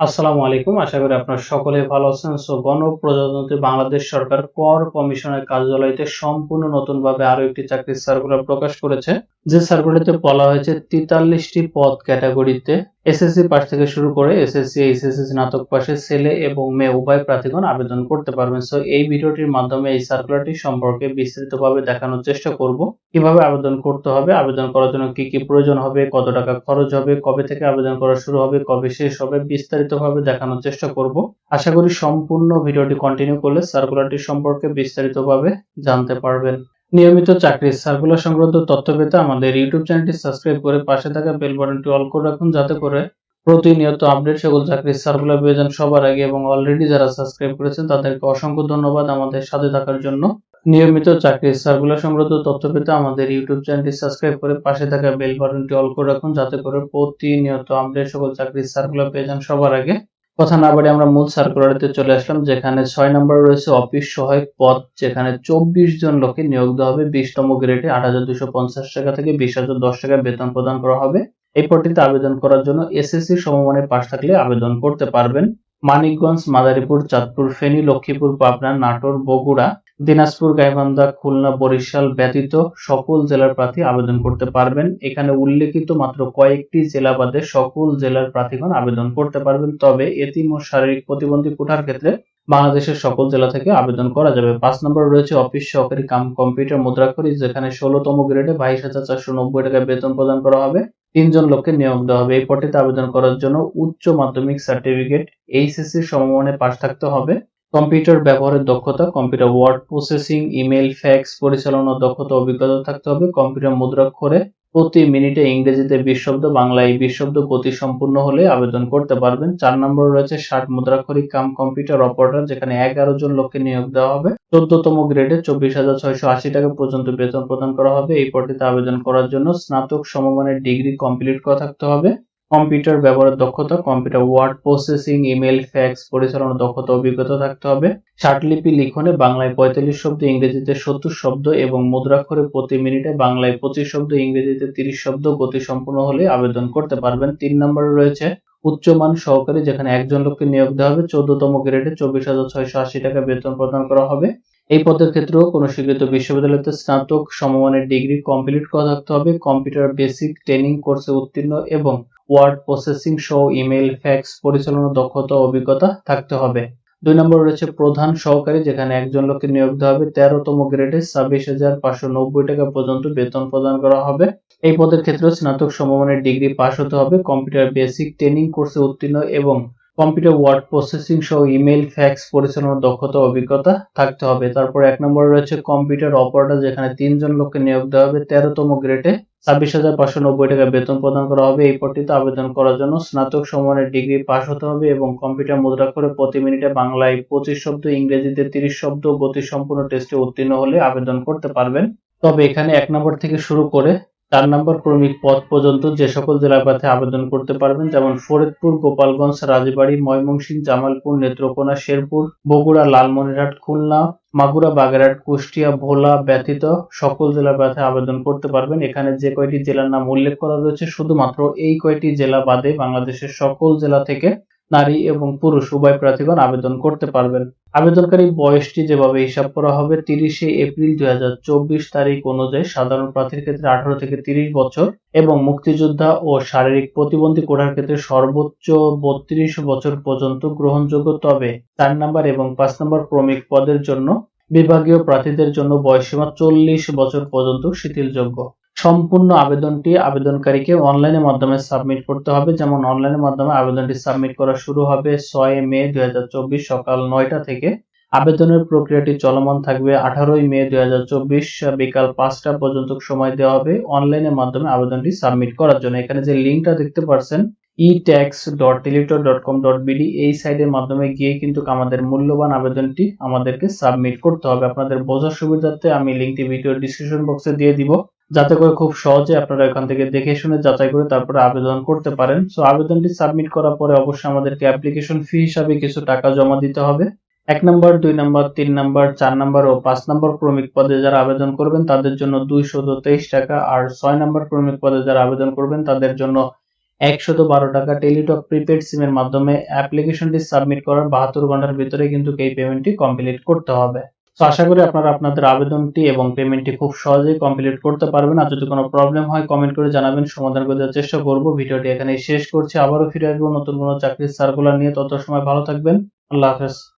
আসসালামু আলাইকুম। আশা করি আপনারা সকলে ভালো আছেন। সো, গণপ্রজাতন্ত্রী বাংলাদেশ সরকার কর কমিশনের কার্যালয়তে সম্পূর্ণ নতুন ভাবে আরও একটি চাকরির সার্কুলার প্রকাশ করেছে। যে সার্কুলারতে বলা হয়েছে তেতাল্লিশটি পদ ক্যাটাগরিতে এসএসসি পাস থেকে শুরু করে এসএসসি এইচএসসি স্নাতক পাশে ছেলে এবং মেয়ে উভয় প্রার্থীগণ আবেদন করতে পারবেন। সো এই ভিডিওটির মাধ্যমে এই সার্কুলারটি সম্পর্কে বিস্তারিতভাবে দেখানোর চেষ্টা করব। কীভাবে আবেদন করতে হবে, আবেদন করার জন্য কি কি প্রয়োজন হবে, কত টাকা খরচ হবে, কবে থেকে আবেদন করা শুরু হবে, কবে শেষ হবে, বিস্তারিতভাবে দেখানোর চেষ্টা করব। আশা করি সম্পূর্ণ ভিডিওটি কন্টিনিউ করলে সার্কুলারটি সম্পর্কে বিস্তারিতভাবে জানতে পারবেন। নিয়মিত চাকরির সার্কুলার সংক্রান্ত তথ্য পেতে আমাদের ইউটিউব চ্যানেলটি সাবস্ক্রাইব করে পাশে থাকা বেল বাটনটি অল করে রাখুন যাতে করে প্রতিনিয়ত আপডেট সকল চাকরির সার্কুলার পেয়ে যান সবার আগে এবং অলরেডি যারা সাবস্ক্রাইব করেছেন তাদেরকে অসংখ্য ধন্যবাদ আমাদের সাথে থাকার জন্য। নিয়মিত চাকরির সার্কুলার সংক্রান্ত তথ্য পেতে আমাদের ইউটিউব চ্যানেলটি সাবস্ক্রাইব করে পাশে থাকা বেল বাটনটি অল করে রাখুন যাতে করে প্রতিনিয়ত আপডেট সকল চাকরির সার্কুলার পেয়ে যান সবার আগে। কথা না বাড়ি আমরা মূল সার্কুলারিতে চলে আসলাম, যেখানে ছয় নম্বর রয়েছে অফিস সহায়ক পদ, যেখানে চব্বিশ জন লোকে নিয়োগ দেওয়া হবে। বিশতম গ্রেডে আট হাজার দুশো পঞ্চাশ টাকা থেকে বিশ হাজার দশ টাকা বেতন প্রদান করা হবে। এই পদটিতে আবেদন করার জন্য এসএসসি সমমানের পাশ থাকলে আবেদন করতে পারবেন। মানিকগঞ্জ, মাদারীপুর, চাঁদপুর, ফেনী, লক্ষ্মীপুর, পাবনা, নাটোর, বগুড়া দিনাজপুর, গাইবান্ধা, খুলনা, বরিশাল ব্যতীত সকল জেলার প্রার্থী আবেদন করতে পারবেন। এখানে উল্লেখিত মাত্র কয়েকটি জেলা বাদে সকল জেলার প্রার্থীগণ আবেদন করতে পারবেন। তবে এতিম ও শারীরিক প্রতিবন্ধী কোঠার ক্ষেত্রে বাংলাদেশের সকল জেলা থেকে আবেদন করা যাবে। পাঁচ নম্বর রয়েছে অফিস, সহকারী কাম, কম্পিউটার, মুদ্রাক্ষরী, যেখানে ষোলোতম গ্রেডে বাইশ হাজার চারশো নব্বই টাকা বেতন প্রদান করা হবে। তিনজন লোককে নিয়োগ দেওয়া হবে। এই পদটিতে আবেদন করার জন্য উচ্চ মাধ্যমিক সার্টিফিকেট এইচএসসি সমমানে পাশ থাকতে হবে। কম্পিউটার ব্যবহারের দক্ষতা, computer word processing email fax পরিচালনার দক্ষতা, অভিজ্ঞতা থাকতে হবে। কম্পিউটার মুদ্রাক্ষরে প্রতি মিনিটে ইংরেজিতে বিশ শব্দ, বাংলায় বিশ শব্দ গতি সম্পূর্ণ হলে আবেদন করতে পারবেন। চার নম্বর রয়েছে ষাট মুদ্রাক্ষরিক কাম কম্পিউটার অপারেটর, যেখানে এগারো জন লোককে নিয়োগ দেওয়া হবে। চোদ্দতম গ্রেডে চব্বিশ হাজার ছয়শো আশি টাকা পর্যন্ত বেতন প্রদান করা হবে। এই পদটিতে আবেদন করার জন্য স্নাতক সমমানের ডিগ্রি কমপ্লিট করা থাকতে হবে। কম্পিউটার ব্যবহারের দক্ষতা, computer word processing, email, fax পরিচালনার দক্ষতা, অভিজ্ঞতা থাকতে হবে। ষাটলিপি লিখনে বাংলায় পঁয়তাল্লিশ শব্দ, ইংরেজিতে সত্তর শব্দ এবং মুদ্রাক্ষরে প্রতি মিনিটে বাংলায় পঁচিশ শব্দ, ইংরেজিতে তিরিশ শব্দ গতি সম্পূর্ণ হলে আবেদন করতে পারবেন। তিন নম্বরে রয়েছে উচ্চমান সহকারী, যেখানে একজন লোককে নিয়োগ দেওয়া হবে। চোদ্দতম গ্রেডে চব্বিশ হাজার ছয়শো আশি টাকা বেতন প্রদান করা হবে। এই পদের ক্ষেত্রেও কোনো স্বীকৃত বিশ্ববিদ্যালয়তে স্নাতক সমমানের ডিগ্রি কমপ্লিট করা থাকতে হবে। কম্পিউটার বেসিক ট্রেনিং কোর্সে উত্তীর্ণ এবং ওয়ার্ড প্রসেসিং সহ ইমেল ফ্যাক্স, পরিচালনা দক্ষতা অভিজ্ঞতা থাকতে হবে। দুই নম্বর রয়েছে প্রধান সহকারী, যেখানে একজন লোককে নিয়োগ দেওয়া হবে। তেরোতম গ্রেডে ছাব্বিশ হাজার পাঁচশো নব্বই টাকা পর্যন্ত বেতন প্রদান করা হবে। এই পদের ক্ষেত্রে স্নাতক সমমানের ডিগ্রি পাস হতে হবে। কম্পিউটার বেসিক ট্রেনিং কোর্সে উত্তীর্ণ এবং কম্পিউটার ওয়ার্ড প্রসেসিং সহ ইমেল ফ্যাক্স পরিচালনার দক্ষতা অভিজ্ঞতা থাকতে হবে। তারপর এক নম্বর রয়েছে কম্পিউটার অপারেটর, যেখানে তিনজন লোককে নিয়োগ দেওয়া হবে তেরোতম গ্রেডে। ছাব্বিশ হাজার পাঁচশো নব্বই টাকা বেতন প্রদান করা হবে। এই পদটিতে আবেদন করার জন্য স্নাতক সমানের ডিগ্রি পাস হতে হবে এবং কম্পিউটার মুদ্রা করে প্রতি মিনিটে বাংলায় পঁচিশ শব্দ, ইংরেজিতে তিরিশ শব্দ গতি সম্পূর্ণ টেস্টে উত্তীর্ণ হলে আবেদন করতে পারবেন। তবে এখানে এক নম্বর থেকে শুরু করে চার নম্বর ক্রমিক পদ পর্যন্ত যে সকল জেলা প্রার্থী আবেদন করতে পারবেন, যেমন ফরিদপুর, গোপালগঞ্জ, রাজবাড়ী, ময়মনসিংহ, জামালপুর, নেত্রকোনা, শেরপুর, বগুড়া, লালমনিরহাট, খুলনা, মাগুরা, বাগেরহাট, কুষ্টিয়া, ভোলা, ব্যতীত সকল জেলা প্রার্থী আবেদন করতে পারবেন। এখানে যে কয়টি জেলার নাম উল্লেখ করা রয়েছে, শুধুমাত্র এই কয়টি জেলা বাদে বাংলাদেশের সকল জেলা থেকে নারী এবং পুরুষ উভয় প্রার্থীগণ আবেদন করতে পারবেন। আবেদনকারী বয়সটি যেভাবে হিসাব করা হবে, তিরিশে এপ্রিল দুই হাজার চব্বিশ তারিখ অনুযায়ী সাধারণ প্রার্থীর ক্ষেত্রে আঠারো থেকে তিরিশ বছর এবং মুক্তিযোদ্ধা ও শারীরিক প্রতিবন্ধী কোটার ক্ষেত্রে সর্বোচ্চ বত্রিশ বছর পর্যন্ত গ্রহণযোগ্য। তবে চার নাম্বার এবং পাঁচ নম্বর ক্রমিক পদের জন্য বিভাগীয় প্রার্থীদের জন্য বয়সীমা চল্লিশ বছর পর্যন্ত শিথিলযোগ্য। সম্পূর্ণ আবেদনটি আবেদনকারীকে অনলাইনের মাধ্যমে সাবমিট করতে হবে। যেমন অনলাইনের মাধ্যমে আবেদনটি সাবমিট করা শুরু হবে ছয় মে দুই সকাল নয়টা থেকে। আবেদনের প্রক্রিয়াটি চলমান থাকবে আঠারোই মে দুই বিকাল পাঁচটা পর্যন্ত সময় দেওয়া হবে অনলাইনের মাধ্যমে আবেদনটি সাবমিট করার জন্য। এখানে যে লিঙ্কটা দেখতে পাচ্ছেন etax dot teletalk dot com dot BD এই সাইটের মাধ্যমে গিয়ে কিন্তু আমাদের মূল্যবান আবেদনটি আমাদেরকে সাবমিট করতে হবে। আপনাদের বোঝার সুবিধার্থে আমি লিঙ্কটি ভিডিও ডিসক্রিপশন বক্সে দিয়ে দিব। যাতে করে খুব সহজে আপনারা এখান থেকে দেখে শুনে যাচাই করে তারপরে আবেদন করতে পারেন। সো আবেদনটি সাবমিট করার পরে অবশ্যই আমাদেরকে অ্যাপ্লিকেশন ফি হিসাবে কিছু টাকা জমা দিতে হবে। এক নম্বর, দুই নম্বর, তিন নম্বর, চার নম্বর ও পাঁচ নম্বর ক্রমিক পদে যারা আবেদন করবেন, তাদের জন্য দুইশো তেইশ টাকা। আর ছয় নম্বর ক্রমিক পদে যারা আবেদন করবেন, তাদের জন্য একশত বারো টাকা। টেলিটক প্রিপেড সিমের মাধ্যমে অ্যাপ্লিকেশনটি সাবমিট করার বাহাত্তর ঘণ্টার ভিতরে কিন্তু এই পেমেন্টটি কমপ্লিট করতে হবে। তো আশা করি আপনারা আপনাদের আবেদনটি এবং পেমেন্টটি খুব সহজেই কমপ্লিট করতে পারবেন। আর যদি কোনো প্রবলেম হয় কমেন্ট করে জানাবেন। সমাধান করে দেওয়ার চেষ্টা করব। ভিডিওটি এখানে শেষ করছি। আবারও ফিরে আসব নতুন কোনো চাকরির সার্কুলার নিয়ে। তত সময় ভালো থাকবেন। আল্লাহ হাফেজ।